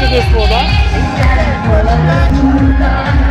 cudzysłowa. Druga, druga,